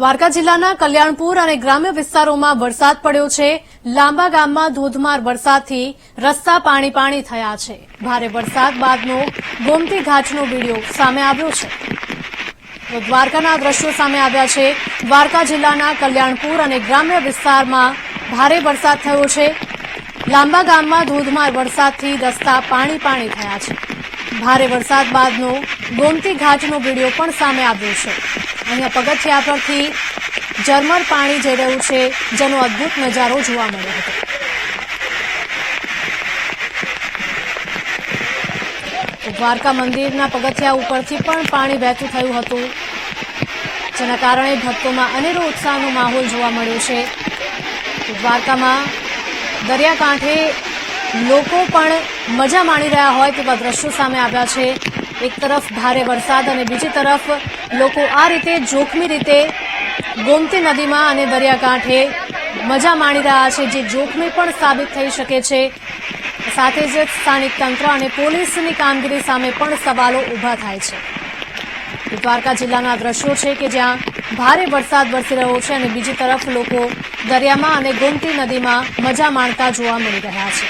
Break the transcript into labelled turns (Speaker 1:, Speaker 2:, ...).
Speaker 1: દ્વારકા જિલ્લાના કલ્યાણપુર અને ગ્રામ્ય વિસ્તારોમાં વરસાદ પડ્યો છે. લાંબા ગામમાં ધોધમાર વરસાદથી રસ્તા પાણી પાણી થયા છે. ભારે વરસાદ બાદનો ગોમતી ઘાટનો વીડિયો સામે આવ્યો છે. તો દ્વારકાના દ્રશ્યો સામે આવ્યા છે. દ્વારકા જિલ્લાના કલ્યાણપુર અને ગ્રામ્ય વિસ્તારમાં ભારે વરસાદ થયો છે. લાંબા ગામમાં ધોધમાર વરસાદથી રસ્તા પાણી પાણી થયા છે. ભારે વરસાદ બાદનો ગોમતી ઘાટનો વીડિયો પણ સામે આવ્યો છે. અહીંયા પગથિયા પરથી ઝરમર પાણી જઈ રહ્યું છે, જેનો અદ્ભુત નજારો જોવા મળ્યો હતો. દ્વારકા મંદિરના પગથિયા ઉપરથી પણ પાણી વહેતું થયું હતું, જેના કારણે ભક્તોમાં અનેરો ઉત્સાહનો માહોલ જોવા મળ્યો છે. દ્વારકામાં દરિયાકાંઠે લોકો પણ મજા માણી રહ્યા હોય તેવા દ્રશ્યો સામે આવ્યા છે. એક તરફ ભારે વરસાદ અને બીજી તરફ લોકો આ રીતે જોખમી રીતે ગોમતી નદીમાં અને દરિયાકાંઠે મજા માણી રહ્યા છે, જે જોખમી પણ સાબિત થઈ શકે છે. સાથે જ સ્થાનિક તંત્ર અને પોલીસની કામગીરી સામે પણ સવાલો ઊભા થાય છે. દ્વારકા જિલ્લાના દ્રશ્યો છે કે જ્યાં ભારે વરસાદ વરસી રહ્યો છે અને બીજી તરફ લોકો દરિયામાં અને ગોમતી નદીમાં મજા માણતા જોવા મળી રહ્યા છે.